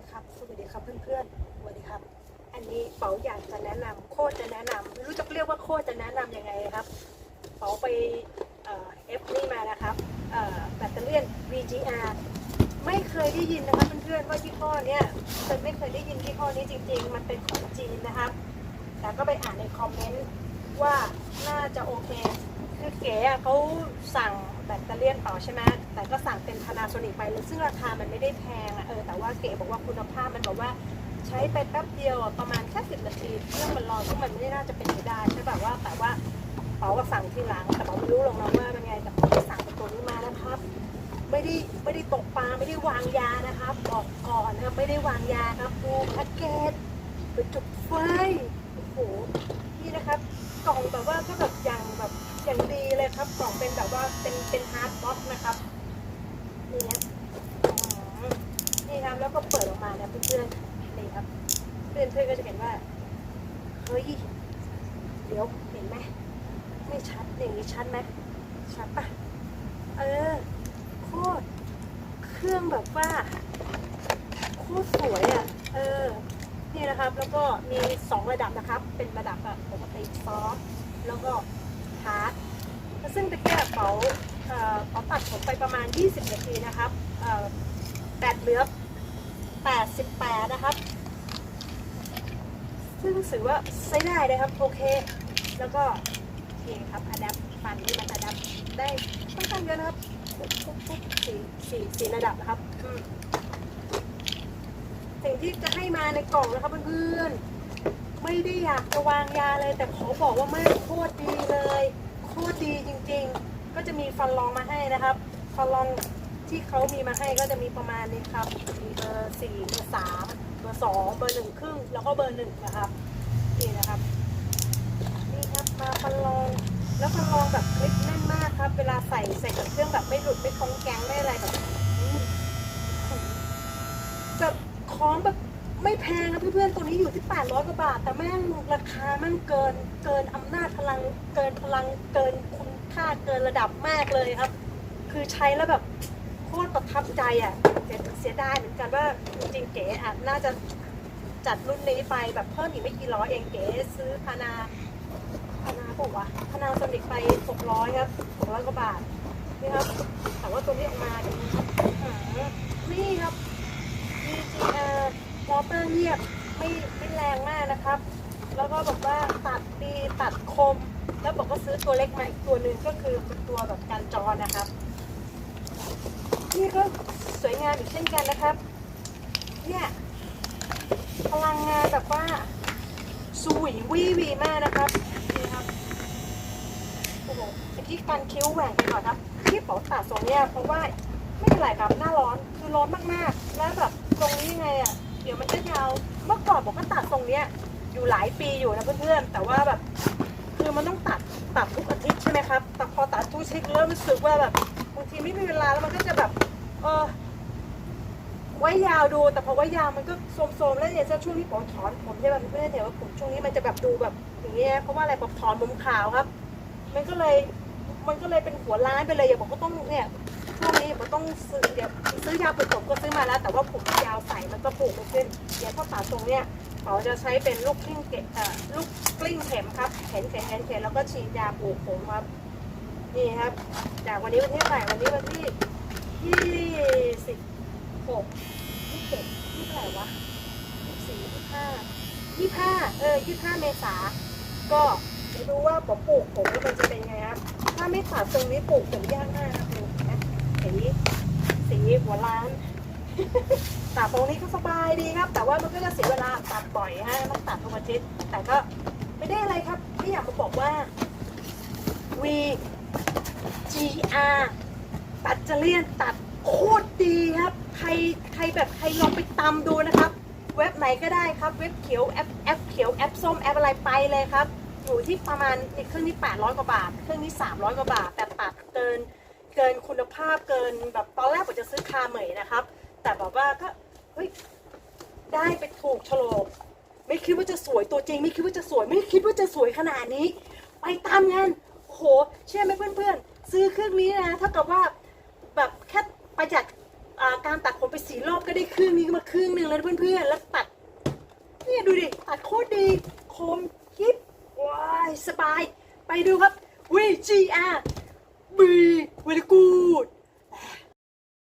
คครับสวัสดีครับเพื่อนๆสวัสดีครับ อันนี้เป๋าอยากจะแนะนำโคตรจะแนะนำไม่รู้จะเรียกว่าโคตรจะแนะนำยังไงครับ เป๋าไปเอฟนี่มานะครับแบตเตอรี่ VGR ไม่เคยได้ยินนะครับเพื่อนๆว่ายี่ห้อเนี้ยฉันไม่เคยได้ยินยี่ห้อนี้จริง ๆ มันเป็นของจีนนะครับแต่ก็ไปอ่านในคอมเมนต์ว่าน่าจะโอเค คือเก๋อะเขาสั่งแบตเตอรี่ยนเป๋าใช่ไหมแต่ก็สั่งเป็นพานาโซนิกไปเลยซึ่งราคามันไม่ได้แพงอะเออแต่ว่าเก๋บอกว่าคุณภาพมันบอกว่าใช้ไปแป๊บเดียวอะประมาณแค่สิบนาทีเครื่องมันรอซึ่งมันไม่น่าจะเป็นไปได้ใช่แบบว่าแต่ว่าเป๋าก็สั่งทีหลังแต่เป๋าไม่รู้หรอกนะว่ามันไงแต่เป๋าสั่งเป็นตัวนี้มานะครับ ไม่ได้ไม่ได้ตกปลาไม่ได้วางยานะครับบอกก่อนนะครับไม่ได้วางยาครับดูแพ็กเกจไปจุดไฟโอ้โหนี่นะครับกล่องแบบว่าก็แบบอย่างแบบ อย่างดีเลยครับกล่องเป็นแบบว่าเป็นเป็นฮาร์ดบ็อกนะครับนี่นะนี่ครับแล้วก็เปิดออกมาเนะเพื่อนๆนี่ครับเพื่อนเพื่อนๆก็จะเห็นว่าเฮ้ยเดี๋ยวเห็นไหมไม่ชัดอย่างนี้ชัดไหมชัดปะเออโคตรเครื่องแบบว่าโคตรสวยอะเออนี่นะครับแล้วก็มี 2 ระดับนะครับ เป็นระดับแบบปกติซอฟต์แล้วก็ ฮาร์ดซึ่งตะเกียบเปาเอ่อเป๋าตัดผมไปประมาณ 20 นาทีนะครับเอ่อแบตเหลือ88 นะครับ ซึ่งถือว่าใช้ได้เลยครับ โอเค แล้วก็โอเคครับอะแดปฟันนี่มันอะแดปได้ค่อนข้างเยอะนะครับปุ๊บปุ๊บสี่สี่สี่ระดับนะครับสิ่งที่จะให้มาในกล่องนะครับเพื่อนๆ ไม่ได้อยากจะวางยาเลย แต่ขอบอกว่าไม่โคตรดีเลยโคตรดีจริงๆ ก็จะมีฟันรองมาให้นะครับ ฟันรองที่เขามีมาให้ก็จะมีประมาณนี้ครับมีเบอร์สี่เบอร์สามเบอร์สองเบอร์หนึ่งครึ่งแล้วก็เบอร์หนึ่งนะครับนี่นะครับนี่ครับมาฟันรองแล้วฟันรองแบบคลิปแน่นมากครับ เวลาใส่ใส่กับเครื่องแบบไม่หลุดไม่ท้องแกงไม่อะไรแบบอืมแบบของแบบ ไม่แพงนะเพื่อนๆตัวนี้อยู่ที่800กว่าบาท แต่แม่งราคามันเกินเกินอำนาจพลังเกินพลังเกินคุณค่าเกินระดับมากเลยครับ คือใช้แล้วแบบโคตรประทับใจอะเสียเสียดายเหมือนกันว่าจริงๆเก๋อะน่าจะจัดรุ่นนี้ไปแบบเพิ่มอีกไม่กี่ร้อยเองเก๋ซื้อพานาพนาบอกว่าพนาโซนิกไป600ครับ600กว่าบาทนี่ครับแต่ว่าตัวนี้ออกมาดีครับนี่ครับ DGR ยบไม่ไม่แรงมากนะครับ แล้วก็บอกว่าตัดดีตัดคม แล้วบอกว่าซื้อตัวเล็กมาอีกตัวหนึ่งก็คือเป็นตัวแบบการจอนะครับ นี่ก็สวยงามอีกเช่นกันนะครับ เนี่ยพลังงานแบบว่าสวยวีวีมากนะครับนี่ครับโอ้โหเมื่อกี้การคิ้วแหว่งไปหน่อยครับ ที่เป๋าตัดทรงเนี้ยเพราะว่าไม่เป็นไรครับหน้าร้อนคือร้อนมากๆ แล้วแบบตรงนี้ยังไงอะเดี๋ยวมันจะยาว เมื่อก่อนผมก็ตัดทรงเนี้ยอยู่หลายปีอยู่นะเพื่อนๆแต่ว่าแบบ คือมันต้องตัดตัดทุกอาทิตย์ใช่ไหมครับแต่พอตัดทุกอาทิตย์เริ่มรู้สึกว่าแบบบางทีไม่มีเวลาแล้วมันก็จะแบบ เออไว้ยาวดู แต่พอไว้ยาวมันก็โทรมๆแล้วเนี่ยช่วงที่ผมถอนผมใช่ไหมเพื่อนๆเห็นว่าผมช่วงนี้มันจะแบบดูแบบอย่างเงี้ยเพราะว่าอะไรผมถอนมุมขาวครับ มันก็เลยมันก็เลยเป็นหัวล้านไปเลยอย่างผมก็ต้องเนี่ยช่วงนี้ผมต้องซื้อเดี๋ยวซื้อยาปลูกผมก็ซื้อมาแล้ว แต่ว่าผม ใส่มันก็ปลูกไม่ขึ้น เดี๋ยวถ้าตัดตรงเนี้ยเขาจะใช้เป็นลูกกลิ้งเกะลูกกลิ้งเข็มครับเข็นเข็นเข็นเข็นแล้วก็ฉีดยาปลูกผมครับนี่ครับ จากวันนี้วันที่เท่าไหร่วันนี้วันที่ยี่สิบหกยี่สิบเจ็ดยี่เท่าไหร่วะยี่สี่ยี่ห้ายี่ห้าเออยี่ห้าเมษาก็ไม่รู้ว่าผมปลูกผมมันจะเป็นไงครับ ถ้าไม่ตัดตรงนี้ปลูกผมยากมากครับดูนะสีสีหัวล้าน ตัดตรงนี้ก็สบายดีครับ แต่ว่ามันก็จะเสียเวลาตัดบ่อยฮะต้องตัดทุกอาทิตย์แต่ก็ไม่ได้อะไรครับที่อยากมาบอกว่า V G R ปัดจเจเลียนตัดโคตรดีครับ ใครใครแบบใครลองไปตามดูนะครับ เว็บไหนก็ได้ครับ เว็บเขียวแอปแอปเขียวแอปส้มแอปอะไรไปเลยครับ อยู่ที่ประมาณเครื่องนี้ 800 กว่าบาท เครื่องนี้ 300 กว่าบาท แต่ตัดเกินเกินคุณภาพเกินแบบตอนแรกผมจะซื้อคาเหมยนะครับ คิดว่าจะสวยตัวจริง ไม่คิดว่าจะสวย ไม่คิดว่าจะสวยขนาดนี้ ไปตามงานโอ้โหเชื่อไหมเพื่อนๆ ซื้อเครื่องนี้นะเท่ากับว่าแบบแค่ประหยัดการตัดผมไปสีรอบก็ได้เครื่องนี้มาเครื่องหนึ่งแล้วเพื่อนๆ แล้วตัดเนี่ยดูดิตัดโคตรดีคมคิปว้ายสบาย ไปดูครับ VGR B very good